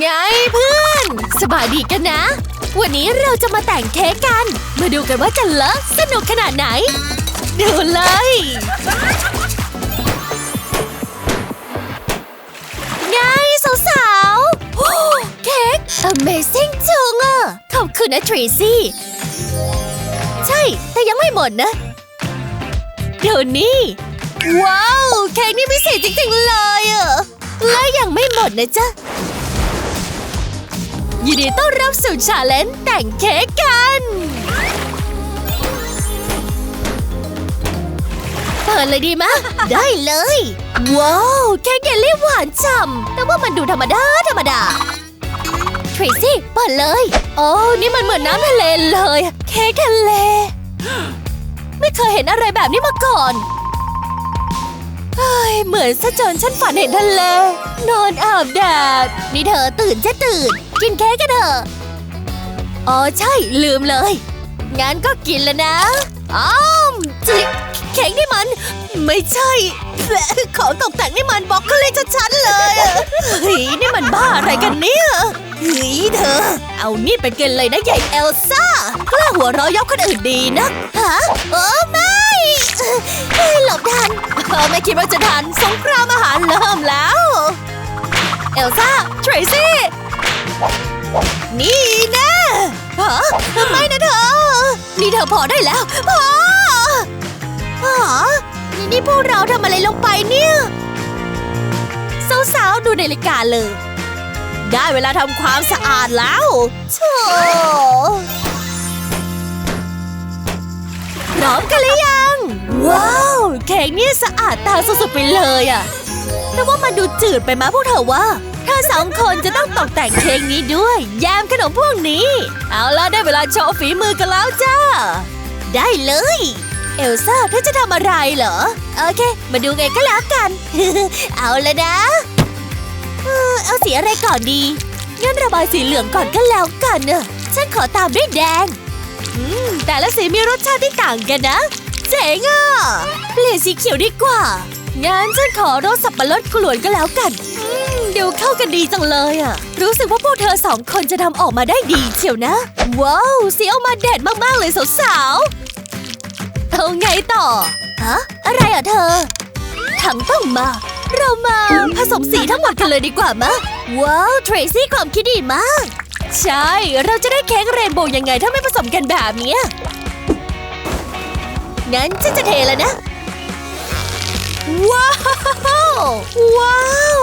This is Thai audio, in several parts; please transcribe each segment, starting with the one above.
ไงเพื่อนสบายดีกันนะ วันนี้เราจะมาแต่งเค้กกัน มาดูกันว่าจะเลอะสนุกขนาดไหน ดูเลย ไงสาวๆโอ้เค้ก Amazing จังอะขอบคุณนะทรีซี่ ใช่ แต่ยังไม่หมดนะ เดี๋ยวนี้ ว้าว เค้กนี่พิเศษจริงๆเลยอะและยังไม่หมดนะจ๊ะ ยินดีต้อนรับสู่ชาเลนจ์แต่งเค้กกัน เปิดเลยดีมะ ได้เลย ว้าวเค้กเยลลี่หวานฉ่ำแต่ว่ามันดูธรรมดา ธรรมดาทรีซี่เปิดเลย โอ้นี่มันเหมือนน้ำทะเลเลย เค้กทะเล ไม่เคยเห็นอะไรแบบนี้มาก่อน เฮ้ยเหมือนซะจนฉันฝันเห็นทะเล นอนอาบแดด นี่เธอตื่นจะตื่น กินเค้กกันเถอะอ๋อใช่ลืมเลย งั้นก็กินแล้วนะ อ้าวจิเค้กนี่มัน ไม่ใช่แหละของตกแต่งนี่มันบล็อกโคเลยชัดๆเลยเฮ้ยนี่มันบ้าอะไรกันเนี่ยเฮ้ยเธอ เอานี่ไปกินเลยนะใหญ่เอลซ่ากล้าหัวเราะยกคนอื่นดีนะฮะเออไม่ หลบทันเออไม่คิดว่าจะทันสงครามอาหารเริ่มแล้ว เอลซ่าเทรซี่นี่นะฮะไม่นะเธอ นี่เธอพอได้แล้วพอฮะนี่นี่พวกเราทำอะไรลงไปเนี่ยสาวๆดูนาฬิกาเลย ได้เวลาทำความสะอาดแล้วโธ่พร้อมกันหรือยัง ว้าว เค้กเนี่ยสะอาดตาสุดๆไปเลยอะแต่ว่ามันดูจืดไปไหมพวกเธอว่าเธอสองคนจะต้องตกแต่งเค้กนี้ด้วยแยมขนมพวกนี้ เอาล่ะได้เวลาโชว์ฝีมือกันแล้วจ้า ได้เลย เอลซ่าเธอจะทำอะไรเหรอ โอเค มาดูไงก็แล้วกัน เอาละนะเออเอาสีอะไรก่อนดีงั้นระบายสีเหลืองก่อนก็แล้วกันเนอะฉันขอตามด้วยแดงแต่ละสีมีรสชาติที่ต่างกันนะ เจ๋งอะเปลี่ยนสีเขียวดีกว่า งั้นฉันขอรสสับปะรดกลวนก็แล้วกันอืมดูเข้ากันดีจังเลยอะ รู้สึกว่าพวกเธอสองคนจะทำออกมาได้ดีเชียวนะ ว้าวสีออกมาเด็ดมาก ๆ เลยสาวๆเอาไงต่อ ฮะ อะไรอะเธอ ถังต้องมา เรามาผสมสีทั้งหมดกันเลยดีกว่ามะ ว้าวเทรซี่ความคิดดีมาก ใช่ เราจะได้เค้กเรนโบว์ยังไงถ้าไม่ผสมกันแบบนี้ งั้นฉันจะเทแล้วนะ ว้าว ว้าว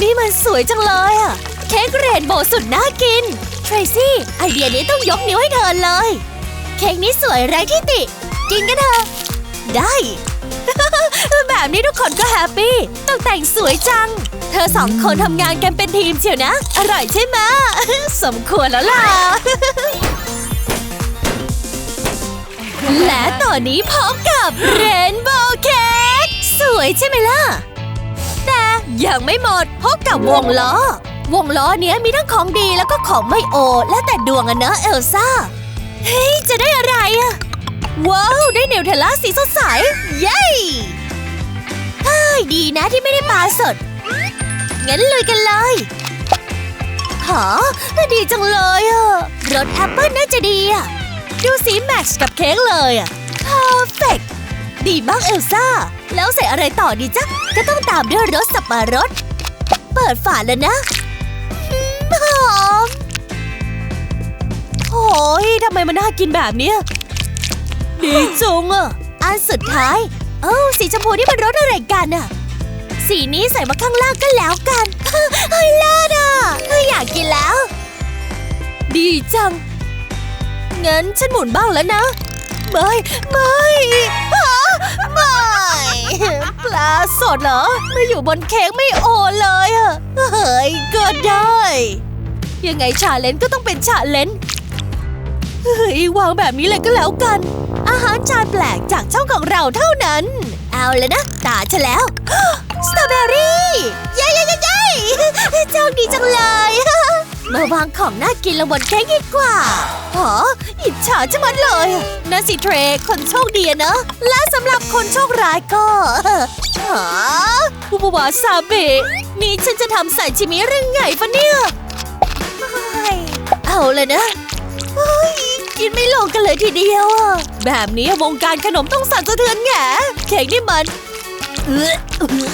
นี่มันสวยจังเลยอะเค้กเรนโบว์สุดน่ากิน เทรซี่ ไอเดียนี้ต้องยกนิ้วให้เธอเลย เค้กนี้สวยไร้ที่ติ กินกันเถอะ ได้ แบบนี้ทุกคนก็แฮปปี้ตกแต่งสวยจัง เธอสองคนทำงานกันเป็นทีมเชียวนะ อร่อยใช่ไหม สมควรแล้วล่ะ และตอนนี้พร้อมกับเรนโบว์เค้กสวยใช่ไหมล่ะ แต่ยังไม่หมดพบกับวงล้อ วงล้อเนี้ยมีทั้งของดีแล้วก็ของไม่โอ แล้วแต่ดวงอะเนอะเอลซ่า เฮ้ย จะได้อะไรอะว้าว ได้เนวเทล่าสีสดใส เย้เฮ้ยดีนะที่ไม่ได้ปลาสด งั้นลุยกันเลยหอดีจังเลยอะรสแอปเปิ้ลน่าจะดีอะ ดูสีแมทช์กับเค้กเลยอะ perfect ดีมากเอลซ่า แล้วใส่อะไรต่อดีจ๊ะ ก็ต้องตามด้วยรสสับปะรด เปิดฝาแล้วนะหอมโอ้ยทำไมมันน่ากินแบบเนี้ยดีจุงอะอันสุดท้าย เอ้าสีชมพูนี่มันรสอะไรกันอะสีนี้ใส่มาข้างล่างก็แล้วกันเฮ้ยเลิศอะอยากกินแล้ว ดีจัง งั้นฉันหมุนบ้างแล้วนะ ไม่ ไม่ฮะไม่ปลาสดเหรอ ไม่อยู่บนเค้กไม่โอเลยอะเฮ้ยก็ได้ ยังไงชาเลนก็ต้องเป็นชาเลนเฮ้ยวางแบบนี้เลยก็แล้วกัน อาหารจานแปลกจากช่องของเราเท่านั้น เอาเลยนะ ตาฉันแล้ว สตรอเบอรี่ เย้เย้เย้เย้โชคดีจังเลย มาวางของน่ากินลงบนเค้กดีกว่าหออิจฉาจะมัดเลยนั่นสิเทรคนโชคดีอะเนอะและสำหรับคนโชคร้ายก็หอผู้บวาซาเบะนี่ฉันจะทำใส่ชิมิหรือไงฟะเนี่ยเลยนะเฮ้ยกินไม่ลงกันเลยทีเดียวอะแบบนี้วงการขนมต้องสั่นสะเทือนแหงเค้กนี่มันเอื้อเอื้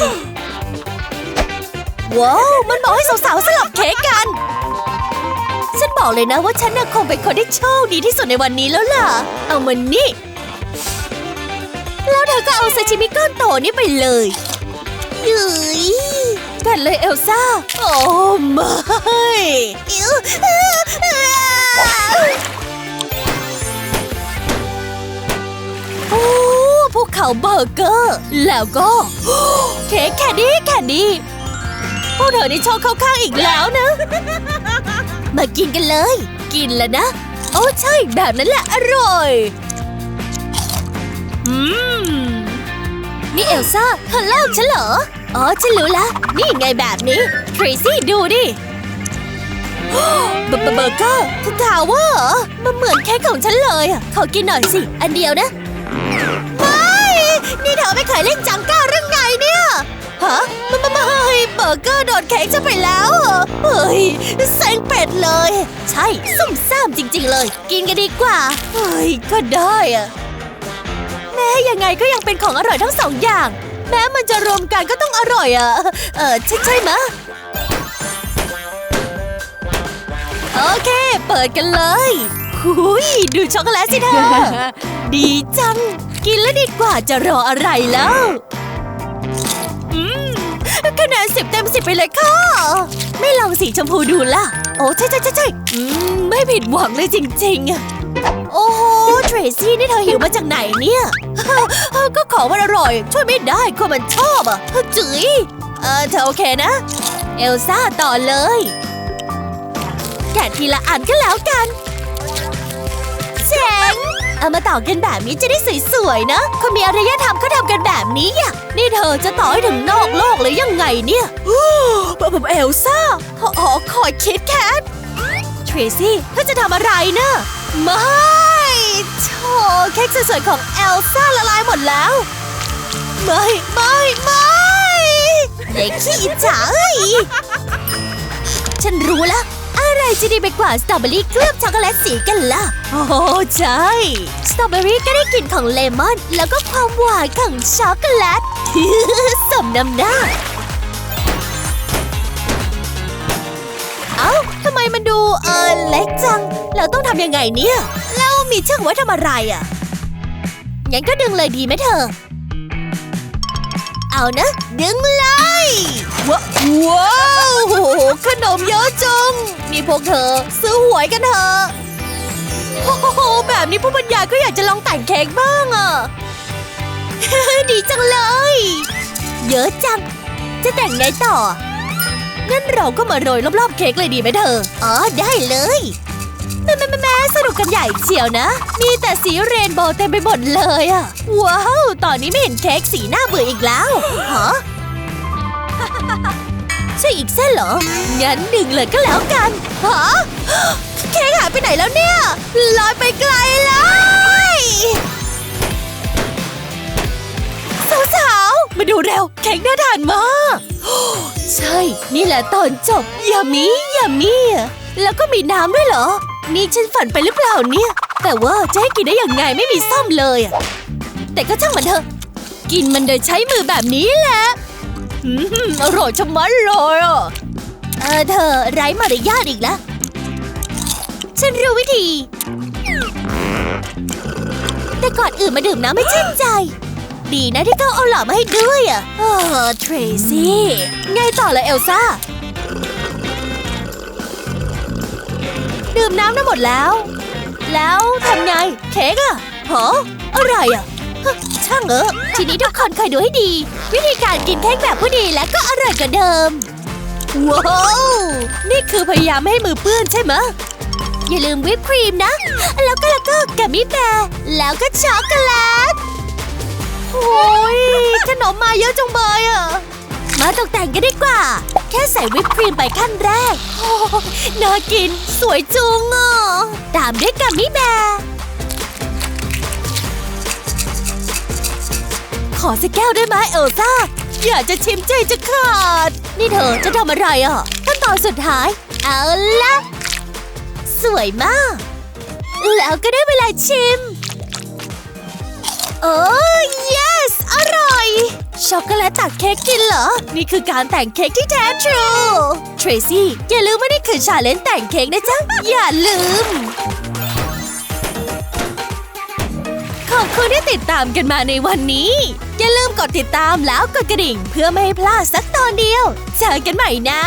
อ ว้าวมันบอกให้สาวๆสลับเค้กกัน ฉันบอกเลยนะว่าฉันน่ะคงเป็นคนที่โชคดีที่สุดในวันนี้แล้วล่ะ เอามันนี่แล้วเธอก็เอาซาชิมิก้อนโตนี้ไปเลยยืยกันเลยเอลซ่า โอ้ไม่อิวโอ้ภูเขาเบอร์เกอร์ แล้วก็ เค้กแคนดี้แคนดี้ พวกเธอนี่ชอบเข้าข้างอีกแล้วนะ มากินกันเลย กินแล้วนะ โอ้ใช่แบบนั้นแหละอร่อย อืม นี่เอลซ่าเธอเล่าฉันเหรอ อ๋อ ฉันรู้ละ นี่ไงแบบนี้ทรีซี่ดูดิเบอร์เบอร์เบอร์เกอร์คุณถามว่าเหรอมันเหมือนเค้กของฉันเลยอะขอกินหน่อยสิ อันเดียวนะ ไม่ นี่เธอไม่เคยเล่นจังก้าเรื่องไงเนี่ย ฮะไม่ไม่ไม่เบอร์เกอร์โดนเค้กจะไปแล้วเหรอเฮ้ยเซ็งเป็ดเลย ใช่ซุ่มซ่ามจริง ๆ เลย กินกันดีกว่า เฮ้ย ก็ได้อะแม้ยังไงก็ยังเป็นของอร่อยทั้งสองอย่าง แม้มันจะรวมกันก็ต้องอร่อยอะเออใช่ใช่มะโอเค เปิดกันเลยหุยดูช็อกโกแลตสิเธอดีจัง กินแล้วดีกว่าจะรออะไรแล้วอืมคะแนน สิบเต็มสิบไปเลยค่ะ ไม่ลองสีชมพูดูล่ะ โอ้ใช่ใช่ใช่ใช่อืมไม่ผิดหวังเลยจริง ๆอะโอ้โหเทรซี่นี่เธอหิวมาจากไหนเนี่ย ก็ของมันอร่อย ช่วยไม่ได้คนมันชอบอะจื๋ยเออเธอโอเคนะ เอลซ่าต่อเลย แกะทีละอันก็แล้วกันเจ๋ง เอามาต่อกันแบบนี้จะได้สวยๆนะ คนมีอารยธรรมเขาทำกันแบบนี้อะนี่เธอจะต่อให้ถึงนอกโลกเลยยังไงเนี่ยแบบเอลซ่าอ๋อคอยคิดแคททรีซี่เธอจะทำอะไรเนะไม่โธ่เค้กสวยๆของเอลซ่าละลายหมดแล้ว ไม่ไม่ไม่เด็กขี้อิจฉาเอ้ยฉันรู้แล้ว อะไรจะดีไปกว่าสตรอเบอรี่เคลือบช็อกโกแลตสีกันล่ะ โอ้ใช่ สตรอเบอรี่ก็ได้กลิ่นของเลมอน แล้วก็ความหวานของช็อกโกแลตสมน้ำหน้า เอ้าทำไมมันดูเออเล็กจัง เราต้องทำยังไงเนี่ย แล้วมีเชือกไว้ทำอะไรอะ งั้นก็ดึงเลยดีไหมเธอ เอานะ ดึงเลยว้าว้าวโอ้โหขนมเยอะจังนี่พวกเธอ ซื้อหวยกันเถอะโอ้โหแบบนี้ผู้บรรยายก็อยากจะลองแต่งเค้กบ้างอะดีจังเลย เยอะจัง จะแต่งไงต่องั้นเราก็มาโรยรอบๆเค้กเลยดีไหมเธอ อ๋อได้เลย แม่แม่แม่แม่สนุกกันใหญ่เชียวนะ มีแต่สีเรนโบว์เต็มไปหมดเลยอะว้าว ตอนนี้ไม่เห็นเค้กสีหน้าเบื่ออีกแล้วฮะใช่อีกเส้นเหรอ งั้นดึงเลยก็แล้วกันฮะเค้กหายไปไหนแล้วเนี่ยลอยไปไกลเลยสาวๆมาดูเร็วเค้กน่าทานมากใช่ นี่แหละตอนจบยามียามีแล้วก็มีน้ำด้วยเหรอ นี่ฉันฝันไปหรือเปล่าเนี่ย แต่ว่าจะให้กินได้อย่างไงไม่มีซ่อมเลยอะแต่ก็ช่างมันเถอะ กินมันโดยใช้มือแบบนี้แหละอืมอร่อยชะมัดเลยอะเออเธอไร้มารยาทอีกแล้ว ฉันรู้วิธี แต่ก่อนอื่นมาดื่มน้ำให้ชื่นใจ ดีนะที่เขาเอาหลอดมาให้ด้วยอะเออเทรซี่ ไงต่อเลยเอลซ่า ดื่มน้ำได้หมดแล้ว แล้วทำไงเค้กอะหออะไรอะฮะช่างเออะทีนี้ทุกคนคอยดูให้ดี วิธีการกินเค้กแบบผู้ดีและก็อร่อยกว่าเดิม ว้าว นี่คือพยายามไม่ให้มือเปื้อนใช่ไหมอย่าลืมวิปครีมนะ แล้วก็แล้วก็กัมมี่แบร์แล้วก็ช็อกโกแลตโอ้ยขนมมาเยอะจังเบยอะ มาตกแต่งกันดีกว่า แค่ใส่วิปครีมไปขั้นแรก โอ้น่ากิน สวยจุงอะตามด้วยกัมมี่แบร์ขอสักแก้วได้ไหมเอลซ่า อยากจะชิมใจจะขาด นี่เธอจะทำอะไรอะขั้นตอนสุดท้าย เอาละสวยมาก แล้วก็ได้เวลาชิม โอ้ย ช็อกโกแลตตักเค้กกินเหรอ นี่คือการแต่งเค้กที่แท้ทรูเทรซี่ อย่าลืมว่านี่คือชาเลนจ์แต่งเค้กนะจ๊ะ อย่าลืม ขอบคุณที่ติดตามกันมาในวันนี้ อย่าลืมกดติดตามแล้วกดกระดิ่ง เพื่อไม่ให้พลาดสักตอนเดียว เจอกันใหม่นะ